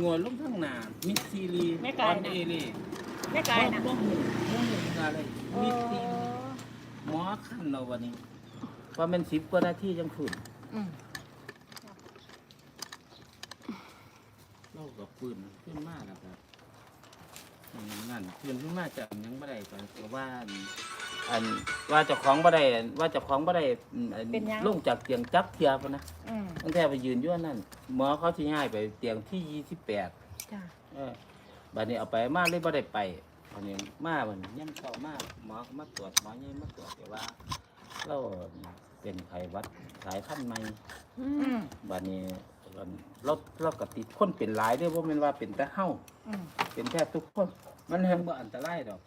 งัวลงข้างหน้ามิดซีรีแม่ไก่ออนน่ะเอเล่แม่กายนะบ่หูบ่หูอะไรโอ้มิดซีรีหมอคันเราวันนี้ว่ามันสิบกว่านาทีจังขึ้นอืมเรากับปืนขึ้นมาแล้วครับอืมนั่นปืนขึ้นมาจากยังไม่ได้ก่อนแต่ว่าอัน อันว่าเจ้าของบ่ได้อันว่าเจ้าของบ่ได้อืมอันลงจากเตียงจักเทียบนะอืมตั้งแต่ไปยืนอยู่อันนั่นหมอเขาที่ให้ไปเตียงที่ยี่สิบแปด จ้าเออบัดนี้เอาไปมาเลยบ่ได้ไปบัดนี้มาบัดนี้ยังเข้ามาหมอก็มาตรวจหมอใหญ่มาตรวจแต่ว่าเราเป็นไข้หวัดสายพันธุ์ใหม่อืมบัดนี้เราเราก็ติดคนเป็นหลายเด้อบ่แม่นว่าเป็นแต่เฮาอืมเป็นแทบทุกคน มันแฮงบ่อันตรายดอก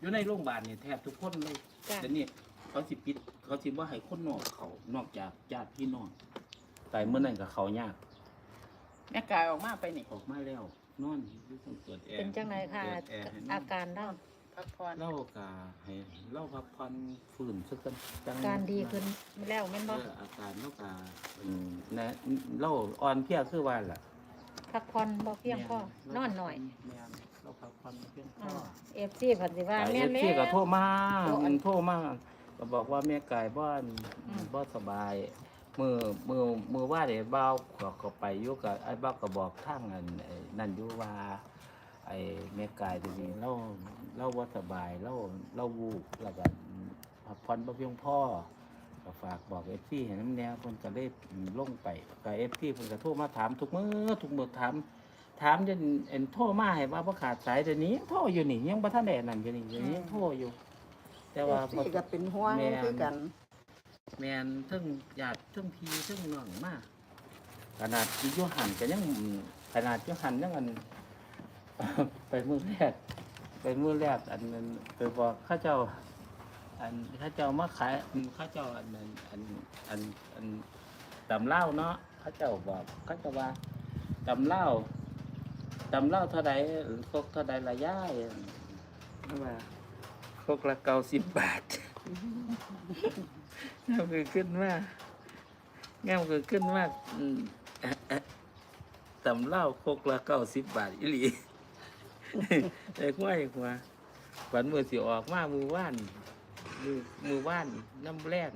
อยู่ในโรงพยาบาลนี่แทบทุกคนเลยจ้าแต่นี่เขาสิปิด เขาสิบ่ให้คนนอกเขานอกจากญาติพี่น้องแต่เมื่อนั้นก็เขายากแม่กายออกมาไปนี่ออกมาแล้วนอนอยู่ต้องเปิดแอร์เป็นจังไรค่ะ เปิดแอร์ให้นอาอนการเล่าพักผ่อนเล่ากาให้เล่าพักผ่อนฟื้นสักกันจังการดีขึ้นแล้วแม่นเอบ่ออาการเล่ากาอืมนะเล่าอ่อนเพลียคือว่าล่ะพักผ่อนบ่เพียงพอนอนหน่อยแม่น เล่าพักผ่อนบ่เพียงพอ่าอเอฟซีผัดสิว่าไก่แม่เอนฟแล้ซีก็วโทรมาโอ้อัน โทรมาก็บอกว่าแม่ไก่บ้านอืมบ่สบายมือมือมือว่าเดี๋ยวเบ้าก็ก็ไปอยู่กับไอ้เบ้าก็บอกทางอันไอ้นั่นอยู่ว่า ไอ้แม่ไก่ตัวนี้เราเราว่าสบายเราเราวูบแล้วก็พักผ่อนบ่เพียงพอก็ฝากบอกเอฟซีเห็นน้ำแนวคนก็เลยลงไปก็เอฟซีเพิ่นก็โทรมาถามทุกมื้อทุกมื้อถาม ถามจนเอ็นโทรมาให้ว่าบ่ขาดสายเดี๋ยวนี้โทรอยู่นี่ยังบ่ทันได้อันนั่นอยู่นี่เดี๋ยวนี้ยังโทรอยู่ แต่ว่าบ่พี่ก็เป็นห่วงแม่นคือกัน แม่นเทั้งญาติเทั้งพี่เทั้งน้องมาขนาดอยู่หันก็ยังขนาดอยู่หันยังอัน ไปมื้อแรกไปมื้อแรกอันนั้นไปบอกเข้าเจ้า อันเข้าเจ้ามาขายอันเข้าเจ้าอันนั้นอันอันอันตำเหล้าเนาะเข้าเจ้าบอกเข้าเจ้าว่าตำเหล้า ตำเหล้าเท่าใดคกเท่าใดละย่ายนั่นว่าคกละเก้าสิบบาทงามคือขึ้นมากงามคือขึ้นมากตำเหล้าคกละเก้าสิบบาทอีหลีไอ้กล้วยหัวฝันมือสิออกมามือว่านมือมือว่านน้ำแรง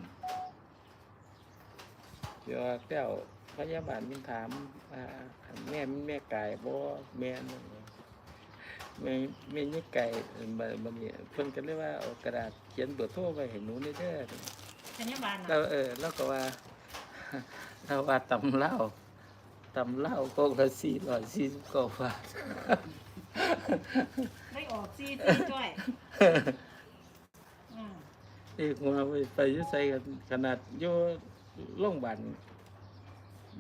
เดี๋ยวแก้ว พยาบาลมันถามว่าอันแม่มันแม่ไก่บ่แม่นั่นแม่แม่ยี่ไก่บัดบัดนี้เพิ่นก็เลยว่าเอากระดาษเขียนเบอร์โทรไว้ให้หนูนี่เด้อพยาบาลเราเออแล้วก็ว่าเราว่าตำเหล้าตำเหล้าโกกละสี่ร้อยสี่สิบเก้าบาทไม่ออกซีซีจ้อยอืมอีกมาไปไปอยุ่ใส่กันขนาดอยู่โรงพยาบาล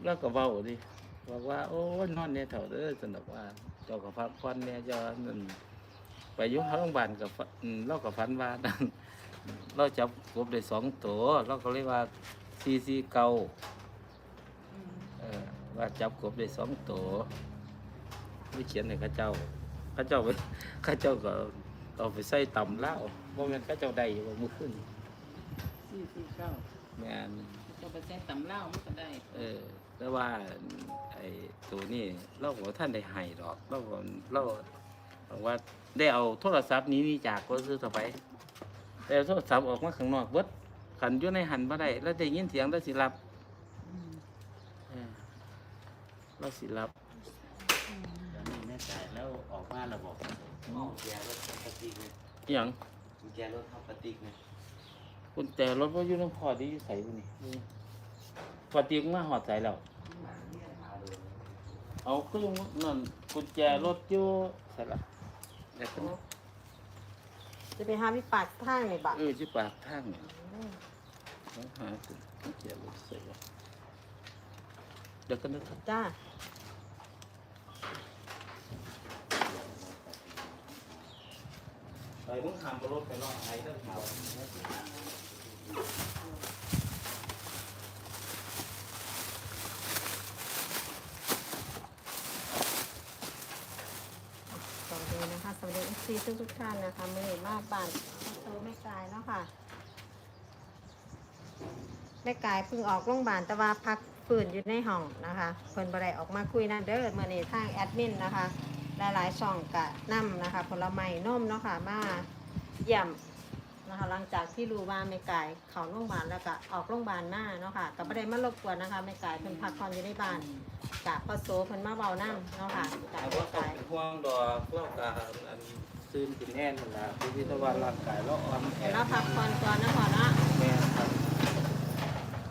แล้วก็เว้าดิบอกว่า โอ้ยนอนเนี่ยเถ่าเด้อสนุกว่า เจ้ากับพักผ่อนเนี่ยเจ้านั่นไปอยุ่โรงพยาบาลกับฝันอืมเรากับฝันว่านั่นเราจับกบได้สองตัวเราก็เลยว่าสี่สี่เก้าอืมเออว่าจับกบได้สองตัวไม่เขียนให้เข้าเจ้าเข้าเจ้าไปเข้าเจ้าก็เอาไปใส่ต่ำแล้วโมเมนเข้าเจ้าได้อยู่ว่ามือขึ้นสี่สี่เก้าแม่นจะไปใช้ตำเหล้ามันก็ได้ เออ แต่ว่าไอ้ตัวนี้เราบอกว่าท่านได้ให้ดอกเราบอกเราบอกว่าได้เอาโทรศัพท์นี้นี่จากก็ซื้อต่อไปแต่โทรศัพท์ออกมาข้างนอกเบิดขันอยู่ในหันมาได้แล้วได้ยินเสียงแล้วสิรับอืมเออเราสิรับอืมเดี๋ยวนี้แม่จ่ายแล้วออกมาระบบกุญแจรถทับปฏิกเลยอหย่างกุญแจรถทับปฏิกเลยกุญแจรถว่าอยู่น้ำพอที่อยู่ใส่บุนี่ พอตีมาหอดใส่แล้ว เอาก็ยังนั่นกุญแจรถอยู่ใส่ละเดี๋ยวกันนะจะไปหาพี่ปากทางในบัตรเออที่ปากทางเนี่ยต้องหากุญแจรถใส่ละเดี๋ยวกันนะครับจ้าไปมึงหามรถไปรอดไอ้เด้อเขา สวัสดีนะคะ สวัสดีเอฟซี ทุกทุกท่านนะคะมือมาบ้านโตแม่กายเนาะค่ะแม่กายเพิ่งออกโรงพยาบาลแต่ว่าพักฝืนอยู่ในห้องนะคะเพิ่นบ่ได้ออกมาคุยนั่นเด้อมื้อนี้ทางแอดมินนะคะ หลายๆช่องกะนำนะคะ ผลไม้นมเนาะค่ะมาเยี่ยมนะคะหลังจากที่รู้ว่าแม่กายเขาโรงพยาบาลแล้วก็ออกโรงพยาบาลมาเนาะค่ะก็บ่ได้มารบกวนนะคะแม่กายเพิ่นพักผ่อนอยู่ในบ้านกะพอโซเพิ่นมาเว้านำเนาะค่ะกะแต่แม่ว่าเขากายห่วงดอกเรากะอัน ซื้นกินแน่นนั่นล่ะคือที่ตะวันร่างกายเราอ่อนแอเดี๋ยวเราพักผ่อนก่อนนะพ่อเนาะแม่นครับ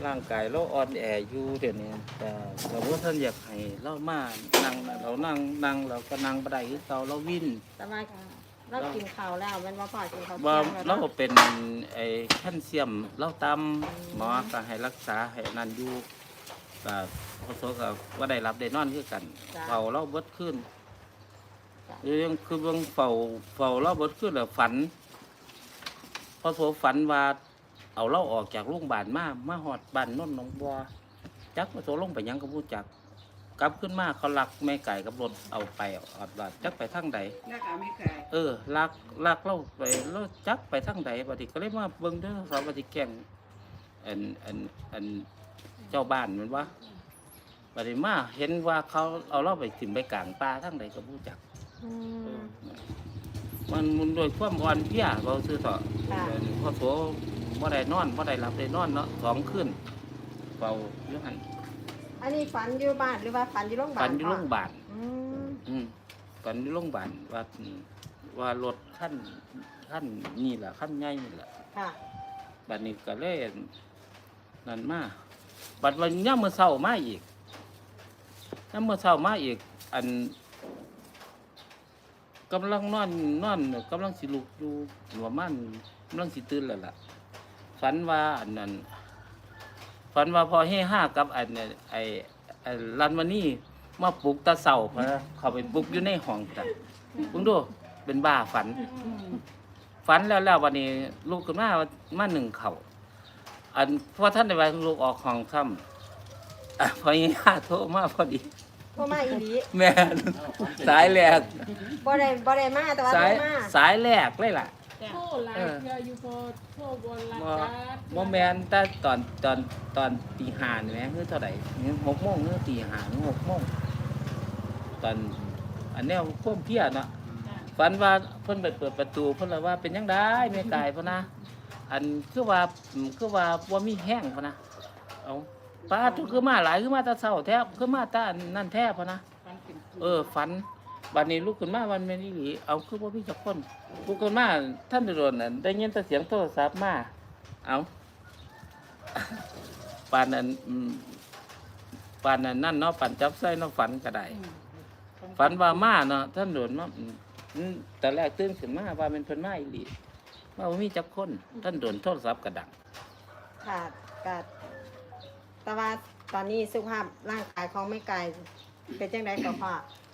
ร่างกายเราอ่อนแออยู่เดี๋ยวนี้แต่เราว่าท่านอยากให้เรามานั่งน่ะเรานั่งนั่งเราก็นั่งบ่ได้คือเก่าเราวิ่นแต่ว่าเรากินข้าวแล้วแมันว่าพ่อกินข้าวว่าเที่ยงแล้วเราเนาะเป็นไอ้แคลเซียมเราตำหมอก็ให้รักษาให้นั่นอยู่ก็พอโซก็ว่าได้รับได้นอนคือกันเฝ้าเราเบิดขึ้น ยังคือเบิ่งเฝ้าเฝ้าเราเบิดขึ้นแล้วฝันพอโซฝันว่าเอาเราออกจากโรงพยาบาลมามาหอดบ้านโนนหนองบัวจักพอโซลงไปหยังก็บ่จัก กลับขึ้นมาเขาลักแม่ไก่กับรถเอาไปออดว่าจักไปทางใดแล้วก็ไม่ขายเออลักลักเราไปเราจักไปทางใดบัดนี้ก็เลยมาเบิ่งเด้อสาวบัดนี้แกล้งอันอันอันเจ้าบ้านแมันว่าบัดนี้มาเห็นว่าเขาเอาเราไปถิ่มไปกลางป่าทางใดก็บ่จักอื มมันมันโดยความอ่อนเพลียเราซื้อต่อค่ะพอโสบ่ได้นอนบ่ได้หลับได้นอนเนาะสองคืนเฝ้าอยู่หั่นอันนี้ฝันอยู่บ้านหรือว่าฝันอยู่โรงพยาบาลฝันอยู่โรงพยาบาล อืมอืมฝันอยู่โรงพยาบาลว่าอืมว่ารถขั้นขั้นนี่แหละขั้นใหญ่นี่แหละค่ะ บัดนี้ก็เลยนั่นมาบัดวันย่ามมื่อเช้ามาอีกย่ามมื่อเช้ามาอีก อัน กำลังนอนนอนกำลังสิลุกอยู่หัวมันกำลังสิตื่นแล้วล่ะฝันว่าอันนั้นฝันว่าพอให้ห้ากับอันเนี่ยไอ้ไอ้รันมานี่มาปลุกตาเสาพะนะเขาไปปลุกอยู่ในห้องกันเพิ่งดูเป็นบ้าฝัน ฝันแล้วแล้ววันนี้ลูกขึ้นมามาหนึ่งเขาอันเพราะท่านในวันลูกออกห้องค่ำอะพอยี่ห้าโทรมาพอดี โทรมาอีหลีแม่นสายแรกบ่ได้บ่ได้มาแต่ว่าสาโทรยมาสายแรกเลยล่ะ โทษหลายเพื่ออยู่พอโทษบนหลักบ่การ บ่แมนแต่ตอนตอนตอนตีห้านี่แหมคือเท่าไหร่คือหกโมงคือตีห้าคือหกโมงตอนอันแนวควมเพลียเนาะฝันว่าเพิ่นไปเปิดประตูเพิ่นเลยว่าเป็นยังไดแม่กายพ่นนะ อันคือว่าอืมคือว่าบ่มีแห้งพ่นนะเอา ป้าทุกคือมาหลายคือมาตาเช้าแท้คือมาตานั่นแท้พ่นะฟันเป็นเออฝันบัดนี้ลุกขึ้นมาวันแม่นอีหลีเอาคือบ่มีจักคนลุกขึ้นมาท่านโดนนั่นได้ยินแต่เสียงโทรศัพท์มาเอาปานนั้นปานนั้นนั่นเนาะปานจับไส้เนาะฝันก็ได้ฝันว่ามาเนาะท่านโดนมาอืมอืมแต่แรกตื่นขึ้นมาว่าเป็นเพิ่นมาอีหลีว่าบ่มีจักคนท่านโดนโทรศัพท์กระดังค่ะก็ แต่ว่าตอนนี้สุขภาพร่างกายของแม่กายเป็นจังไดก็พ่อ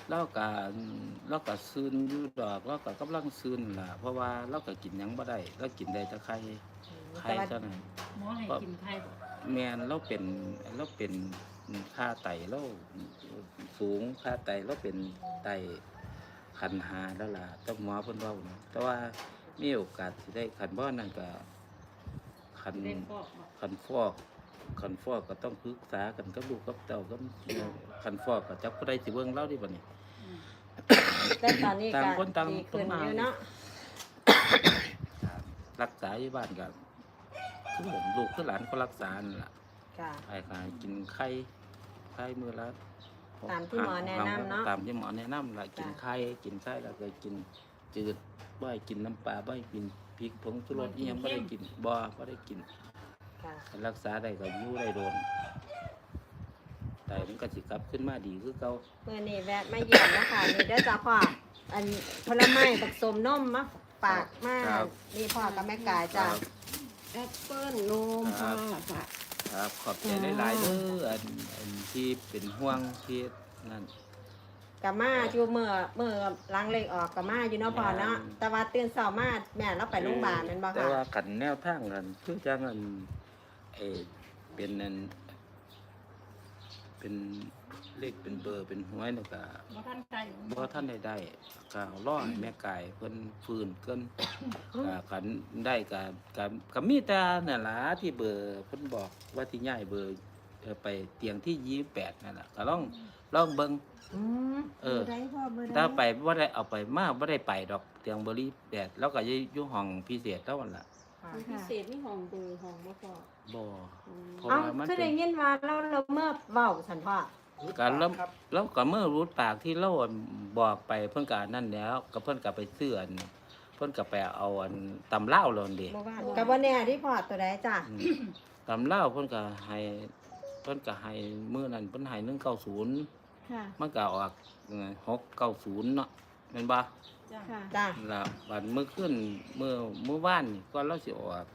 แล้วก็อืมเราก็ซึนอยู่ดอกเราก็กำลังซึนล่ะ เพราะว่าเราก็กินหยังบ่ได้เรากินได้แต่ไข่ไข่แต่ว่าเท่านั้นหมอให้กินไทยบ่แม่นเราเป็นเราเป็นค่าไตเราสูงค่าไตเราเป็นไตคันหาแล้วล่ะต้องหมอเพิ่นเว้านะแต่ว่ามีโอกาสสิได้คันบ่นั่นก็คันเล่นฟอกบ่คันฟอก คันฟอกก็ต้องปรึกษากันกับลูกกับเต้ากับคันฟอกก็จักผู้ใดสิเบิ่งเราดิบัดนี้อืมแต่ตอนนี้ต่างก็คนต่างดีขึ้นต้องมาอยู่เนาะรักษาอยู่บ้านก็คือผมลูกคือหลานก็รักษานั่นล่ะค่ะ ไอ้ก็ให้กินไข่ไข่มื้อละตามที่หมอแนะนำเนาะตามที่หมอแนะนำล่ะกินไข่กินไข่แล้วก็กินจืดบ่ให้กินน้ำปลาบ่ให้กินพริกผงชูรสอีหยังบ่ได้กินบ่บ่ได้กินค่ะ รักษาได้ก็อยู่ได้โดนแต่มันก็สิกลับขึ้นมาดีคือเก่าเมื่อนี้แวะมาเยี่ยมนะคะนี่เด้อจ้าพ่ออันผลไม้ผสมนมมาฝากมาครับนี่พ่อกับแม่กายจ้าครับแอปเปิ้ลนมครัค่ะบครับขอบใจหลายๆเด้ออันอันที่เป็นห่วงที่นั่นกับมาอยู่เมื่อเมื่อล้างเลขออกกับมาอยู่เนาะพ่อเนาะแม่นแต่ว่าตื่นเช้ามาแม่เราไปโรงพยาบาลแม่นบ่แต่ค่ะว่าขันแนวทางกันคือจังอัน เออเป็นอันเป็นเลขเป็นเบอร์เป็นหวยนี่ก็บ่ทันใจบ่ท่านได้ได้ก็รอให้แม่ไก่เพิ่นฟื้นเกินก็ขันได้ก็ก็ก็มีแต่นั่นล่ะที่เบอร์เพิ่นบอกว่าที่ย้ายเบอร์อไปเตียงที่ยี่แปดนั่นแหละก็ลองลองเบิ่งอืมเออบร์ใดพ่อเบอร์ใดถ้าไปว่าได้เอาไปมาว่าได้ไปดอกเตียงบริแปดแล้วก็อยุ่ห้องพิเศษเท่านั้นล่ะค่ะพิเศษนี่ห้องเบอร์ห้องบ่พอ บ่อืมเพราะเอ้าว่ามันคือเป็ได้นยินว่าเราเราเมื่อเว้าสันพ่อการแล้วแล้วก็เมื่อรู้ปากที่เราบอกไปเพิ่นก็นั่นแล้วก็เพิ่นก็ไปเสื้ออันเพิ่นก็ไปเอาอันตำเล่าวเราเด็บ่ว่ากับว่าแน่ที่พ่อตัวใดจ้ะตำเล่าวเพิ่นก็ให้เพิ่นก็ให้มื้อนั้นเพิ่นให้190ค่ะ มันก็ออกหกเก้าศูนย์เนาะแม่นบ่ จ้าค่ะ จ้ะแล้วบัดมื้อขึ้นมื้อมื้อวานนี่ก่อนเราสิออก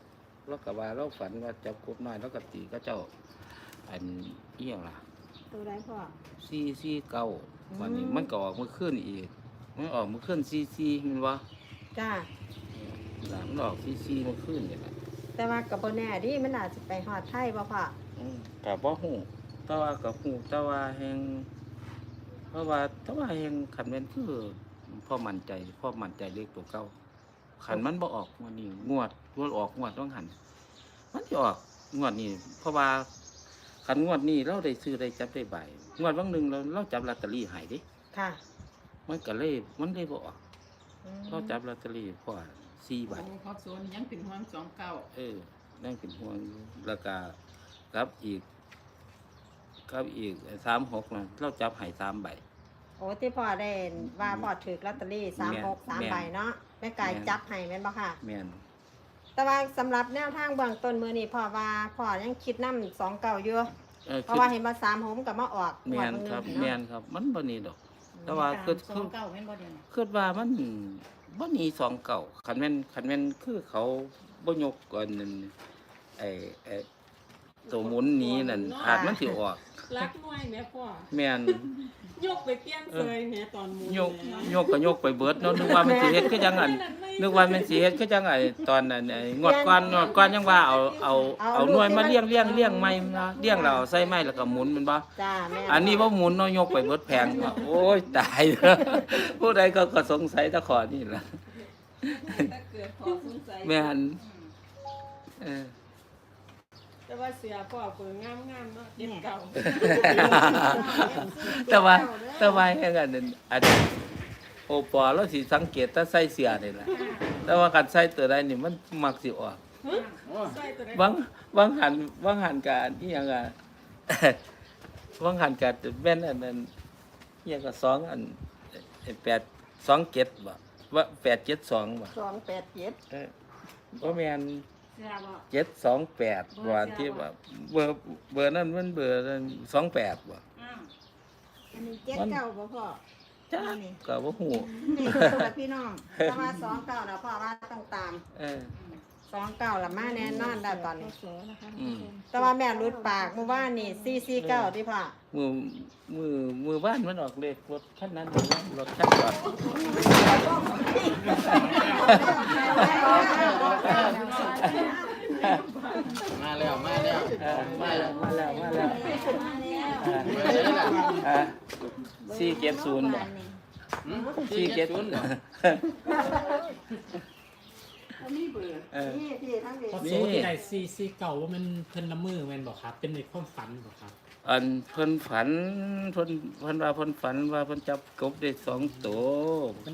เราก็ว่าเราฝันว่าจับกบน้อยแล้วก็ตีก็เจ้าอันอีหยังล่ะตัวใดพ่อซี่ซี่เก้าอืมวันนี้มันก็ออกมื้อขึ้นอีกมันออกมื้อขึ้นซี่ซี่แม่นบ่จ้ะล่ะมันออกซี่ซี่มื้อขึ้นนี่แหละแต่ว่ากับบ่แน่ดิมันอาจจะไปฮอดไทยบ่พ่ออืมก็บ่ฮู้แต่ว่าก็ฮู้แต่ว่าแฮงเพราะว่าแต่ว่าแฮงคันแม่นคือพ่อมั่นใจพ่อมั่นใจเลขตัวเก่า ขันมันบ่ออกงวดนี้งวดงวดออกงวดต้องหัน มันสิออกงวดนี้เพราะว่าขันงวดนี้เราได้ซื้อได้จับได้ใบงวดวันหนึ่งเราเราจับลอตเตอรี่ใหายดิค่ะมันก็เลยมันเลยบ่ออกอืมเราจับลอตเตอรี่พอสี่ใบโอ้พอโซนยังเป็นห้องสองเก้าเออนั่นเป็นห่วงอยู่แล้วก็กับอีกกับอีกสามหกนะเราจับใหายสามใบโอ้ที่พ่อได้ว่าพ่อถือลอตเตอรี่สามหกสามแม่นใบเนาะ แม่ไก่แม่น จับให้แม่นบ่ค่ะ แม่นแต่ว่าสำหรับแนวทางเบื้องต้นมือนี่พ่อว่าพ่อยังคิดนำสองเก่าอยู่เออเพคืราะอว่าเห็นว่าสามหมกับมาออกแม่นงวดครับมื้อแม่เนาะนครับ มันบ่นี่ดอก แต่ว่าคือสอคืงอเก้าแม่นบ่เดียวนี่คิดว่ามันบ่หนีสองเก่าคันแม่นคันแม่นคือเขาบ่ยกอันนั้นไอ้ไอ้ตัวหมุนหนี้นั่นอาจมันสิออก รักน้อยแม่พ่อแม่นยกไปเปลี่ยนเสยแม่ตอนหมูยกยกก็ยกไปเบิดเนาะนึกว่ามันสิเฮ็ดคือจังอันนึกว่ามันสิเฮ็ดคือจังไอ้ตอนนั้นไอ้งวดก่อนงวดก่อนยังว่าเอาเอาเอาหน่วยมาเลี้ยงเลี้ยงเลี้ยงไม้มาเลี้ยงแล้วเอาใส่ไม้แล้วก็หมุนแมันบ่จ้าแม่อันนี้บ่หมุนเนาะยกไปเบิดแพงโอ้ยตายเด้อผู้ใดก็ก็สงสัยแตะขอนี่ล่ะ ถ้าเกิดขอสงสัย แม่นเออ แต่ว่าเสียพ่อเปิดงามๆเนาะเจ็ดเก่าแต่ว่าแต่ว่าแค่นั้นนั่นอันโอปอแล้วสิสังเกตถ้าใส่เสื้อนี่ล่ะแต่ว่าการใส่ตัวใดนี่มันมักสิออกใส่ตัวใดบางบางหันบางหันการอีหยังอะ บางหันการแม่นอันนั้นอีหยังก็สองอันไอ้แปดสองเจ็ดบ่ว่าแปดเจ็ดสองบ่สองแปดเจ็ด เออบ่แม่น เสียบ่เจ็ดสองแปดว่าที่ว่าเบอร์เบอร์นั้นมันเบอร์สองแปดบ่อ้าวอันนี้เจ็ดเก้าบ่พ่อจ้าก็บ่ฮู้นี่คือตัวพี่น้องแต่ว่าสองเก่านะพ่อว่าต้องตาม เออ สองเก่าละมาแน่นอนได้ตอนนี้สนะคะอืม แต่ว่าแม่รุดปากเมื่อวานนี่ซีซีเก้าที่พ่อมือมือมือบ้านมันออกเลขรถคันนั้นรถคันจอดมาแล้วมาแล้วเออมาแล้วมาแล้วมาแล้วมาแล้วอ่าสี่เจ็ดศูนย์บ่สี่เจ็ดศูนย์ มีเบอร์เออ นี่พี่ทั้งพี่พอนี่โซที่ได้ซีซีเก่าว่ามันเพิ่นละมือแม่นบอกครับ เป็นในความฝันบอกครับอันเพิ่นฝันเพิ่นเพิ่นว่าเพิ่นฝันว่าเพิ่นจับกบได้สองตัว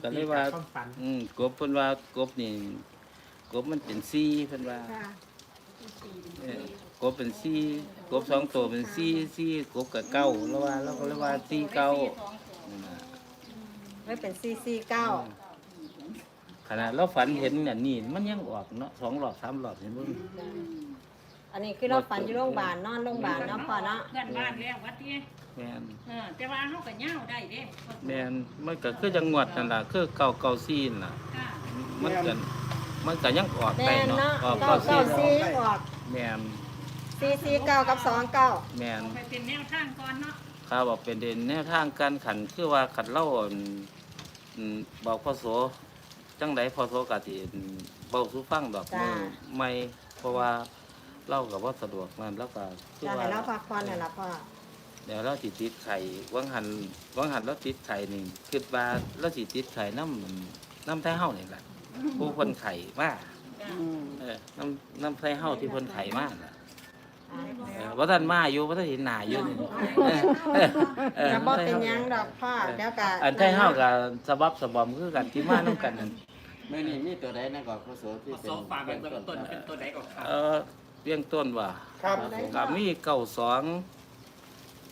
ก็เลยว่าความฝันอืมกบเพิ่นว่ากบนี่กบมันเป็นซี่เพิ่นว่าค่ะเออกบเป็นซี่กบสองตัวเป็นซี่ซี่กบกับเก้าแล้วว่าแล้วก็เลยว่าซี่เก้านั่นน่ะ ไม่เป็นซีซีเก้า ขนาดเราฝันเห็นเนี่ยนี่มันยังออกเนาะสองหลอดสามหลอดเห็นบ่อันนี้คือเราฝันอยู่โรงพยาบาลนอนโรงพยาบาลเนาะพ่อเนาะเพื่อนบ้านแล้ววัดที่แม่นเออแต่ว่าเฮาก็ย่าวได้เด้แม่นมันก็คือจังหวัดนั่นล่ะคือเก้าเก้าซี่นั่นล่ะค่ะมันก็มันก็ยังออกแม่ได้นเนาะเนาะออกเก้าเก้าซี่เก้าซีออกแม่นซีซีเก้ากับสองเก้าแม่นไปเป็นแนวทางก่อนเนาะข้าบอกเป็นเด่นแนวทางการขันคือว่าขันเล่าอั่นอืมบอกพ่อโส จังไดพ่อโสกะสิเบาสู้ฟังดอกมือไม่เพราะว่าเล่ากับว่าสะดวกนั่นแล้วก็คือจะว่าให้เราพักผ่อนน่ะล่ะพ่อเดี๋ยวเราสิติดไข่วังหันวังหันเราติดไข่นี่คิดว่าเราสิติดไข่น้ำน้ำไทยเฮานี่แหละผู้คนไข่มากจ้ะเออน้ำน้ำไทยเฮาที่เพิ่นไข่มากน่ะ เออว่าท่านมาอยู่ว่าท่านเห็นหน้าอยู่นี่เออ ก็บ่เป็นหยังดอกพ่อเดี๋ยวก็อันไทยเฮากับสบับสบอมคือกันที่มานํกันนั่นเมื่อนี้มีตัวใดนะก่อนพระโสที่เอาเป็นโซฟาเป็นเบื้องต้นเป็นตัวไหนก่อนครับเออเรียงต้นว่าครับ ก็มีเก้าสอง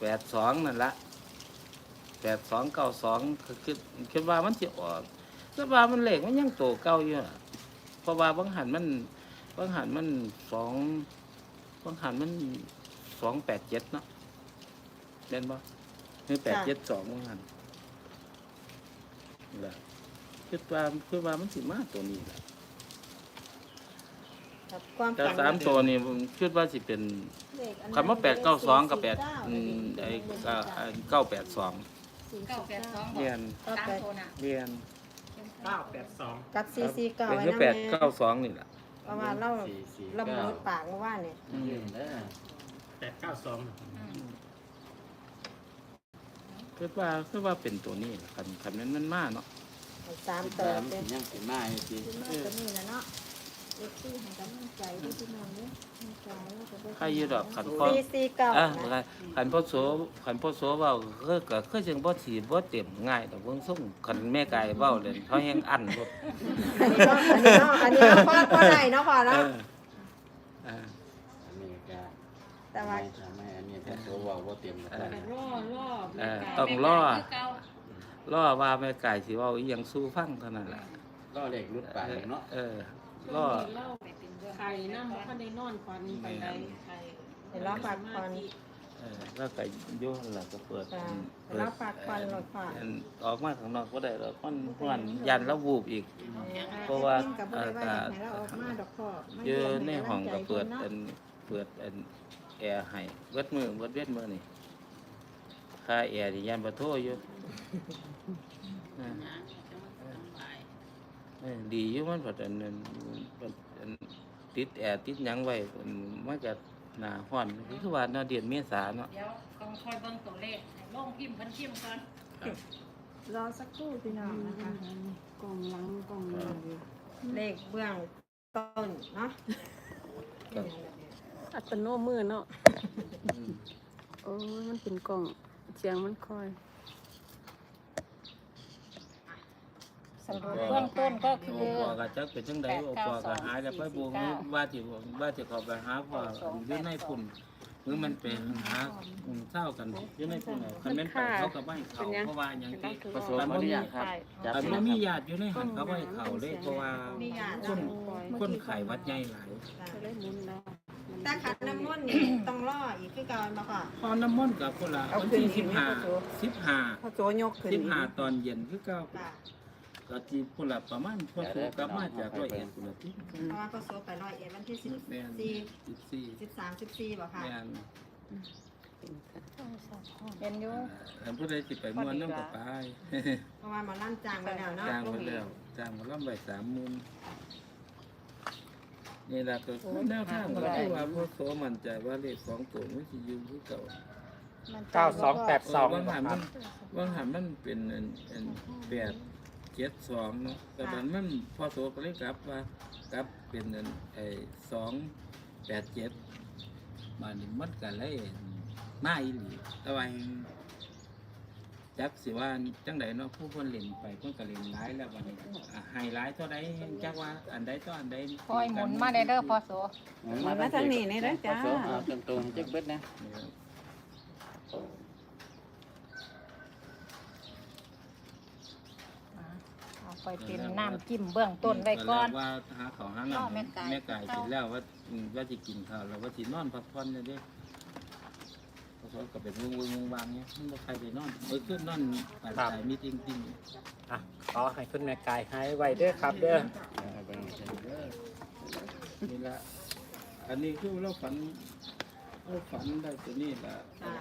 แปดสองนั่นละแปดสองเก้าสองคือคิดคิดว่ามันจะออกคิดว่ามันเลขมันยังโตเก้าอยู่อะเพราะว่าบางหันมันบางหันมันสอง บางหันมันสองแปดเจ็ดเนาะเล่นบ่นี่แปดเจ็ดสองบางหันนี่แหละคิดว่าคิดว่ามันสิมาตัวนี้แหละกับความแต่ฝันสามตัวนี่ผมคิดว่าสิเป็นเลขอันคำว่าแปดเก้าสองกับแปดอืมไอ้เก้าแปดสองเก้าแปดสองเรียนก็แปดเรียนเก้าแปดสอง กับซีซีเก่าเป็นไว้คือนะแปแม่ดเก้าสองนี่แหละ เพราะว่าเราสี่สี่เราเก้ามุดปากเมื่อวานเนี่ยยืนเด้อแปดเก้าสองคิดว่าคิดว่าเป็นตัวนี้ล่ะคันคันนั้นมันมากเนาะให้สามติดตัวตามเด้อยังสิมาอยู่สิขึ้นมาก็นี่แหละเนาะ เลขที่ให้กำลังใจที่พี่น้องเนี่ยให้ใจแล้วก็บ่ใครอยืดดอกขันพ่อ ซีซีเก่าอะนะ ขันพ่อโสขันพ่อโสเบาคือก็คือจังบ่ถีบ่เต็มง่ายแต่เบิ่งส่งขันแม่ไก่เบ้าเลยเขาแฮงอันบ่อันนี้เนาะอันนี้เนาะอันนี้เนาะพ่อพ่อได้เนาะพ่อเอเนาะอเอออันนี้ก็แต่ว่า ไม่ทำให้อันนี้พระโสเว่าบ่เต็มแล้วเออล่อล่อเออต้องล่อล่อว่าแม่ไก่สิเว้าอีหยังสู้ฟังเท่านั้นแหละก็เลขรุดปากเนาะ เออ ล่ล่ออเล่าไข่น้ำมันได้นอนควันไปได้ไข่เดี๋ยวเราฝากควันเออแล้วก็โยนล่ะก็เปิดจ้ะเปิดเราฝากควันรถพ่ออันออกมาข้างนอกก็ได้แล้วมันมันยันแล้ววูบอีก เพราะว่ากับบ่ได้ว่าอยากให้เราออกมาดอกพ่อมาเยยี่อะมในให้ห้องก็ำลัใจเปิดพิ่อันนเปิดอันแอร์ให้เวิดมือเวิดเวทมือนี่ค่าแอร์ที่ยันประโทอยู่เออเออ ดีอยู่มันพออันนั้นอันติดแอร์ติดหยังไว้อันมันก็หน้าร้อนคือว่าเนาะเดือนเมษาเนาะ เดี๋ยวต้องคอยเบิ่งตัวเลขให้ลงพิมพ์เพิ่นพิมพ์ก่อนรอสักครู่พี่น้องนะคะ กล่องหลังกล่องหลังเลขเบื้องต้นเนาะอัตโนมือเนาะอืมโอ้ยมันเป็นกล่อง เสียงมันคอย สรุปเบื้องต้นก็คือโอปอก็จักเป็นจังไดโอปอก็หายแล้วไปบ่ฮู้ว่าสิว่าสิเข้าไปหาพ่ออยู่ในพุ่นหรือมันเป็นหาอืมเศร้ากันอยู่ในพุ่นน่ะคันแม่นไปเขาก็บ่ให้เข้าเพราะว่าหยังที่พระโสขออนุญาตครับจับอันนะบ่คมีรับญาติอยู่ในหันเขาบ่ให้เข้าเลยเพราะว่ามีญาติคนคนไข้หวัดใหญ่หลายก็เลยหมุนแล้วแต่ขันน้ำมนต์นี่ต้องรออีกคือเก่ามาก่อนพอน้ำมนต์กับพุ่นละวันที่15 15พอโจยกขึ้น15ตอนเย็นคือเก่าค่ะ ก็ที่พุ่นละประมาณพอโทรกลับมาจากร้อยเอ็ดพุ่นละที่เพราะว่าเขาโซไปร้อยเอ็ดวันที่สิบแม่นสี่14สิบสามสิบสี่บ่ค่ะแม่นเป็นอยู่อันผู้ใดสิไปม่วนน้ำก็ไปเพราะว่าหมาลั่นจางไปแล้วเนาะจ้างไปแล้วจ้างมาล่ำใบสามหมื่นนี่แหละก็คือแนวทางก็คือว่าพวกโสมั่นใจว่าเลขสองตัวมันสิอยืมที่เก่าเก้าสองแปดสองว่างคหันรัมับนว่างหันมันเป็นอันอันแปด เจ็ดสองเนาะแต่ตอนมันพอโสก็เลยกลับว่ากลับเป็นอันไอ้สองแปดเจ็ดมานี่มันกันเลยมาอีหลีแต่ว่าแห่งจักสิว่าจังใดเนาะผู้คนเล่นไปเพิ่นก็เล่นหลายแล้วบัดนี้อะไฮไลท์เท่าใดจักว่าอันใดต่ออันใดคอยหมุนมาได้เด้อพอโสมาทางนี้นี่เด้อจ้าพระโสเอาตรงๆจักเบิดนะ เอาไปเป็นน้ำจิ้มเบื้องต้นไว้ก่อน ว่าหาข้าวหาล่อน้ำแม่ไก่ แม่ไก่กินแล้วว่าอืมว่าสิกินข้าวแล้วว่าสินอนพักผ่อนเนี่ยเด้พอสก็เป็นวงวงวงวางเนี่ยมันบ่ใครไปนอนเออคือนอนปานใจมีจริงอะขอให้คุณแม่กายหายไวเด้อครับเด้อเอาไปเอาไปเด้อๆนี่ละอันนี้คือเราฝัน เราฝันได้ตัวนี้ล่ะ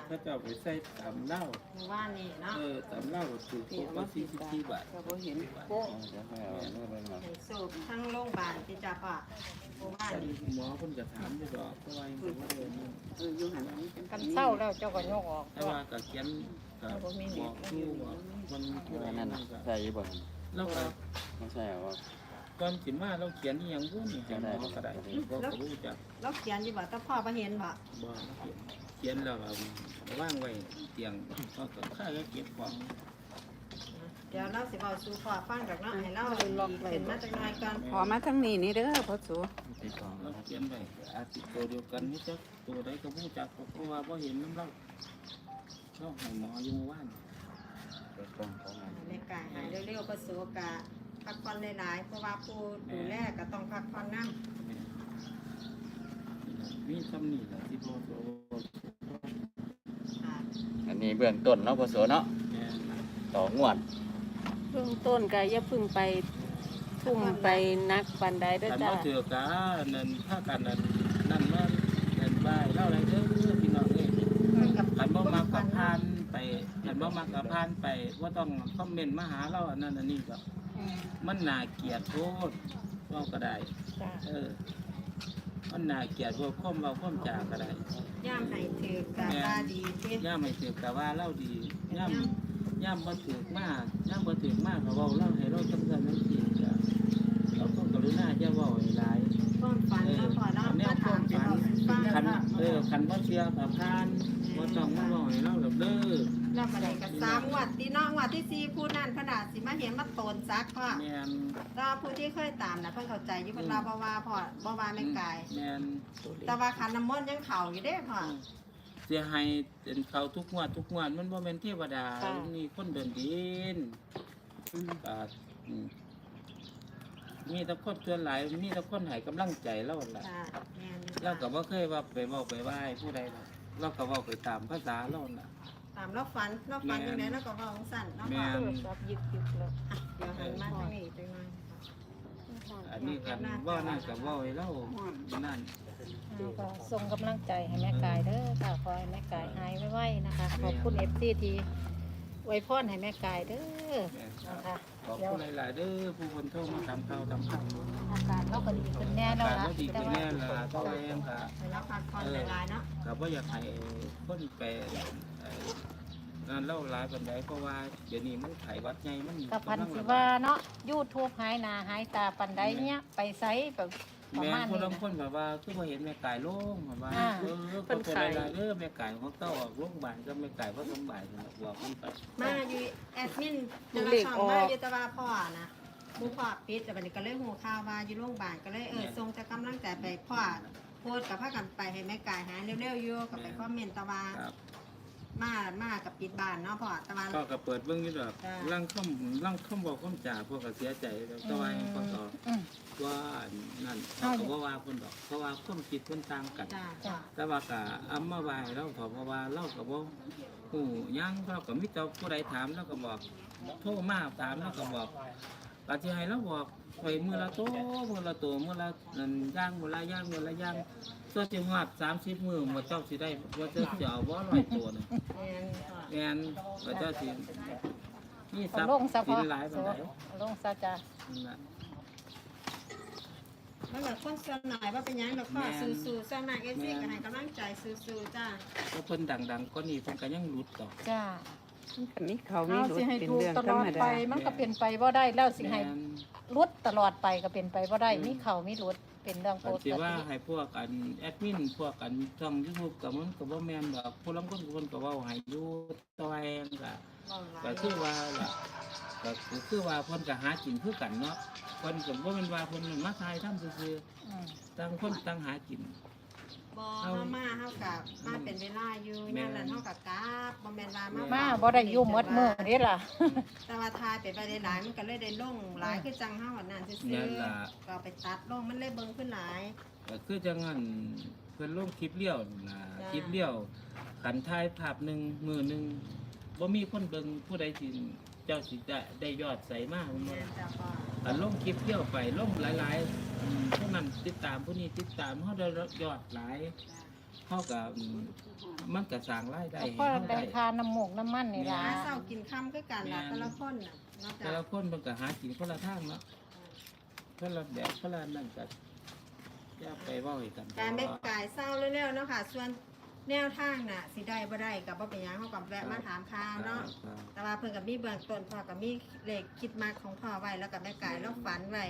ถ้าเจ้าไปใส่ตามเหล้าหมู่บ้านนี่เนาะเออตามเหล้าก็ถูกพบว่า44บาท ก็บ่เห็นเอาเดี๋ยวให้เอาเนื้อไปมาให้สูบทั้งโรงพยาบาลที่จ้าป่ะหมู่บ้านนี่หมอเพิ่นก็ถามอยู่ดอกเพราะว่ายังบ่ได้นั่นเอออยู่หันอันนี้เป็นกันเศร้าแล้วเจ้าก็ยกออกแต่ว่าก็เขียนก็บอกครูว่ามันเดี๋ยวอันนั่นั้นนน่ะก็ใส่อยู่บ่แล้วก็ ไม่ใช่เอาว่า ก่อนสิมาเราเขียนอีหยังบุ้นจังหมอก็ได้บ่ก็รู้จักเราเขียนอยู่บ่แต่พ่อบ่เห็นบ่บ่เขียนเขียนแล้วก็วางไว้เตียงเขาก็ค่าก็เก็บของเดี๋ยวเราสิเว้าสู่พ่อฟังดอกเนาะให้เราขึ้นมาจักหน่อยก่อนขอมาทั้งนี้นี่เด้อพ่อสูติดต่อเราเขียนไว้อาจสิตัวเดียวกันนี่จักตัวใดก็บ่รู้จักเพราะว่าบ่เห็นน้ำเราเราให้หมออยู่เมื่อวานเปิดกล้องเขามาแม่กายหายเร็วๆประสูกะ พักผ่อนหลายๆเพราะว่าผู้ดูแลก็ต้องพักผ่อนนำมีคำนี้แหละที่พ่อโตค่ะอันนี้เบื้องต้นเนาะพ่อโสเนาะแม่ต่องวดเบื้องต้นก็อย่าเพึ่งไปทุ่มไปนักปันใดเด้อขันจ้ามาเถือกานั่นถ้ากันนั่นนั่นมานั่นบายเล่าอะไรเด้อพี่น้องเอ้ยขันบ่มากับพานไปขันบ่มากับพานไปว่าต้องคอมเมนต์มาหาเราอันนั้นอันนี้ก็ มันน่าเกลียดโทษเราก็ได้ จ้าเออ มันน่าเกลียดพวกข้อมเราข้อมจาก็ได้ย่ามให้ถือกะว่าดีเด้ย่ามไม่ถือแต่ว่าเล่าดีย่ามย่ามบ่ถือมากย่ามบ่ถือมากก็เว้าเล่าให้เราจำกันนั่นสิก็เราก็กรุณาจะเว้าให้หลาย ความฝันเนาะพ่อเนาะมาถามให้เราฟังคันเนาะเออคันบ่เชื่อกับพานบ่ต้องมาบอกให้เราดอกเด้อแล้วก็ได้ก็สามงวดที่น้องงวดที่สี่ผู้นั้นขนาดสิมาเห็นมาโตนซักพ่อแม่นแล้วผู้ที่เคยตามนะเพิ่นเข้าใจอยู่เพิ่นว่าบ่ว่าพ่อบ่ว่าแม่กาย แม่นแต่ว่าขันน้ำมนต์ยังเข้าอยู่เด้พ่อ เสียให้เป็นเขาทุกงวดทุกงวดมันบ่แม่นเทวดาค่ะนี่คนเดินดินอ่าอืม มีแต่คนเตือนหลายมีแต่คนให้กำลังใจเราล่ะจ้าแม่นอยู่เราก็บ่เคยว่าไปเว้าไปไหว้ผู้ใดหรอกเราก็เว้าไปตามภาษาเราน่ะ ตามเราฝันเราฝันจังได๋เราก็เว้าของสั่นเนาะพ่อแม่นโทรศัพท์ยึกยึกแล้วอะเดี๋ยวหันมาทางนี้จังหน่อยอันนี้คันเว่านั่นก็เว้าให้เรานั่นเอาก็ส่งกำลังใจให้แม่กายเด้อค่ะ ขอให้แม่กายหายไวๆนะคะ ขอบคุณเอฟซีที่ ไวยพรให้แม่กายเด้อแม่นครับนะคะขอบคุณหลายๆเด้อผู้คนโทรมาทำข่าวทำข่าวอาการเราก็ดีขึ้นแน่แล้วการล่ะก็ดีขึ้นแน่ละก็เองค่ะให้เราพักผ่อนหลายๆเนาะก็บ่อยากให้คนไปเอ่องานเล่าหลายปันใดเพราะว่าเดี๋ยวนี้มันไขวัดใหญ่มันกับพันกำลังสิระบว่าดเนาะยูทูบหายหน้าหายตาปันใดเนี้ยไปไซแบบ ประแม่มาณคนนี้บางนะ คนแบบว่าคือบ่เห็นแม่กายโล่งแบบว่าอ่า เออคนเป็นอะไรเด้อแม่กายของเต้าออกโรงพยาบาลก็แม่กายบ่สำบายสำหรับว่าคนไปมาอยู่แอดมินแต่ละช่องมาอยู่แต่ว่าพ่อนะผู้พ่อปิดแต่บัดนี้ก็เลยหูข่าวว่าอยู่โรงพยาบาลก็เลยเออส่งแต่กำลังใจไปพ่อโพสต์กับพากันไปให้แม่กายหายเร็วๆอยู่ก็ไปคอมเมนต์แตะว่าครับ มามากับปิดบ้านเนาะพ่อแตะวัน ก็ก็เปิดเบิ่งอยู่ดอกจ้าร่างคำร่างคำบอกคำจ่าพวกก็เสียใจแล้วแต่ว่าพอก็อืม ว่านั่นเขาก็บ่ว่าเพิ่นดอกเพราะว่าความคิดเพิ่นต่างกัน จ้าจ้ะแต่ว่าก็อำมาบายเราเขาเพราะว่าเราก็บ่ฮู้หยังเราก็มีแต่ผู้ใดถามเราก็บอกโทรมาถามเราก็บอกก็สิให้เราบอกไปมื้อละโตมื้อละโตมื้อละนั่นย่างมื้อละย่างมื้อละย่าง ตัวสิฮอด30มื้อบ่เจ้าสิได้ว่าเจ้าสิเอาบ่ร้อยตัวน่ะแม่นพ่อแม่นว่าเจ้าสิมีทรัเอาพลงย์ซะพสิอนหลายปานใดเอาลงซะจ้ะนั่นล่ะ แล้วแบบคนส่วนหน่อยว่าเป็นหยังดอกพ่อสู้ๆส่วนมากเอฟซีก็ให้กำลังใจสู้ๆจ้าก็เพิ่นดังๆก็นี่เพิ่นก็ยังหลุดดอกจ้าอันนี้เขามีเอารถสิให้เป็นถูกเรื่องตธรลอรดมไป ดามันก็เป็นไปบ่ได้แล้วสิให้แม่น รุดตลอดไปก็เป็นไปบ่ได้อืม มีเขามีรุด เป็นเรื่องปอันกที่ว่าติให้พวกอันแอดมินพวกอันช่องยูทูบกับมันก็บ่แม่นดอกผู้ลางคนคนก็เว้าให้อยู่ต่อยก็ก็คือว่าล่ะก็ก็คือว่าเพิ่นก็หากินคือกันเนาะเพิ่นก็บ่แม่นว่าเพิ่นมาทายทำซื่ออืมๆต่างคนต่างหากิน บ่เฮามาเฮากับมาเป็นเวลาอยู่ยามนั้นเฮากับกราบบ่แม่นว่ามามาบ่ได้อยู่หมดมื้อนี่ล่ะ แต่ว่าทายเป็นไปได้หลายมันก็เลยได้ลงหลายคือจังเฮาอันนั้นซื่นั่อนล่ะ ๆก็เอาไปตัดลงมันเลยเบิ่งขึ้นหลาย ก็คือจังงั้นเพิ่นลงคลิปเลี้ยวนั่นล่ะจ้า คลิปเลี้ยวคันถ่ายภาพหนึงมื้อหนึงบ่มีคนเบิ่งผู้ใดสิ เจ้าสิได้ได้ยอดใส่มากแม่นจ้ะพ่ออันลงคลิปเที่ยวไปลงหลายๆอืมพวกนั้นติดตามผู้นี้ติดตามเขาได้ยอดหลายเขากับมันก็สร้างรายได้แล้วให้ก็เขาได้ได้ ทานน้ำหมกน้ำมันนี่ล่ะ หาเช้ากินค่ำคือกันล่ะแต่ละคนน่ะเนาะแต่จ้ะละคนมันก็หากินคนละทางเนาะคนละแบบคนละนั่นก็อย่าไปเว่าให้กันการไม่กายเศร้าเร็วๆเนาะค่ะ ส่วน แนวทางน่ะสิได้บ่ได้ก็บ่เป็นหยังเฮาก็แวะมาถามข่าวเนาะครับแต่ว่าเพิ่นก็มีเบื้องต้นพ่อก็มีเลขคิดมากของพ่อไว้แล้วก็แม่กายแล้วฝันไว้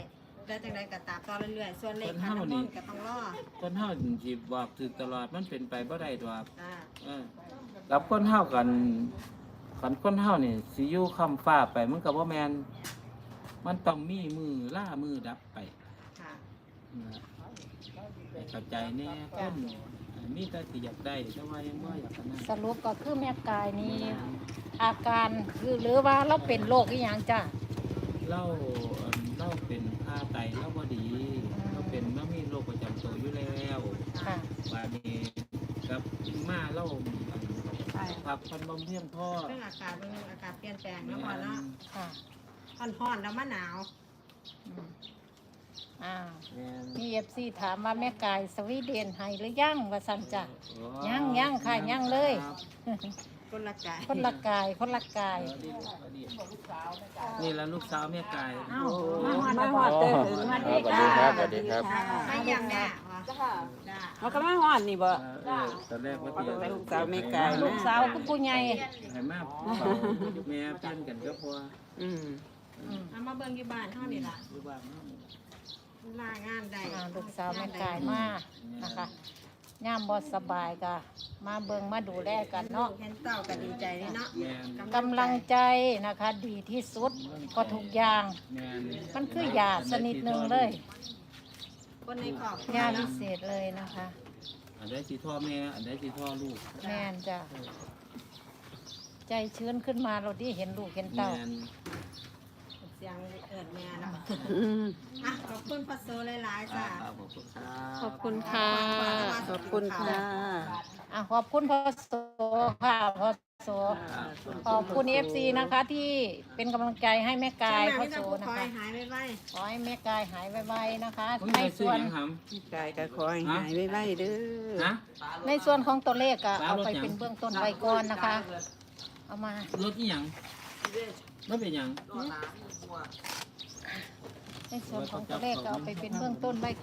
ได้จังไดก็ตามต่อเรื่อยๆส่วนเลขคันน้ำมนต์ก็ต้องรอคนเฮาสิบอกถึกตลอดมันเป็นไปบ่ได้ดอกอ่าเออกับคนเฮากันคันคนเฮานี่สิอยู่คำฟ้าไปมันก็บ่แม่นมันต้องมีมือล่ามือดับไปค่ะนะให้เข้าใจแน่คน มีแต่สิอยากได้แต่ว่ายังบ่อยากกันนั้นสรุปก็คือแม่กายนี่อาการคือหรือว่าเราเป็นโรคอีหยังจ้ะเล่าเอิ่มเล่าเป็นค่าไตเล่าบ่ดีเราเป็นมันมีโรคประจำตัวอยู่แล้วค่ะบาดนี้กับมาเล่าพักพันบำเพียงพ่อเรื่องอากาศเรื่องอากาศเปลี่ยนแปลงเนาะพ่อเนาะค่ะร้อนๆแล้วมาหนาว อืม อ้าวแม่นมีเอฟซีถามว่าแม่กายสวีเดนให้หรือยังว่าสันจ้ะ ยัง ยังค่ะ ยังเลยคนละกายคนละกายคนละกาย นี่ละลูกสาวแม่กาย เอ้าโมาหอดมาหอดเตอร์ถึงมาดีสวัสดีครับสวัสดีครับ ไม่ยังแม่จ้าเขาก็มาหอดนี่บ่ เออตอนแรกว่าที่เอาลูกสาวแม่กาย ลูกสาวก็ผู้ใหญ่ให้มาเป่าแม่เพื่อนกันก็พออืม อืม เอามาเบิ่งอยู่บ้านเฮานี่ล่ะ อยู่บ้านเนาะ ลางานได้อ่าลูกสาวแม่กายมานะคะย่ามบอสบายก็มาเบิงมาดูแลกันเนาะ เห็นเต้าก็ดีใจนี่เนาะแม่นกำลังใจนะคะดีที่สุดก็ทุกอย่าง แม่นมันคือยาสนิดหนึ่งเลยคนในครอบครัวยาเนาะพิเศษเลยนะคะ อันใดสิพ่อแม่ อันใดสิพ่อลูกแม่นจ้ะใจชื้นขึ้นมาเราที่เห็นลูกเห็นเต้าแม่นเสี ยงเอิ้นแม่เนาะอืมอะขอบคุณพัสโซหลายๆจ้าครับขอบคุณครับขอบคุณค่ะ ขอบคุณค่ะ อะขอบคุณพ่อโสค่ะพ่อโสครับขอบคุณเอฟซีนะคะที่เป็นกำลังใจให้แม่กายพ่อโสนะนะคะคะหายไวขอให้แม่กายหายไวๆนะคะผมในได้ซื้อส่วนหยังหกายก็ขอให้หายไวๆเด้อำฮะในส่วนของตัวเลขอะสาวเอารถไปหยังเป็นเบื้องต้นไว้ก่อนนะคะ เอามารถอีหยัง รถเป็นหยัง ในส่วนของตัวเลขก็เอาไปเป็นเบื้องต้นไว้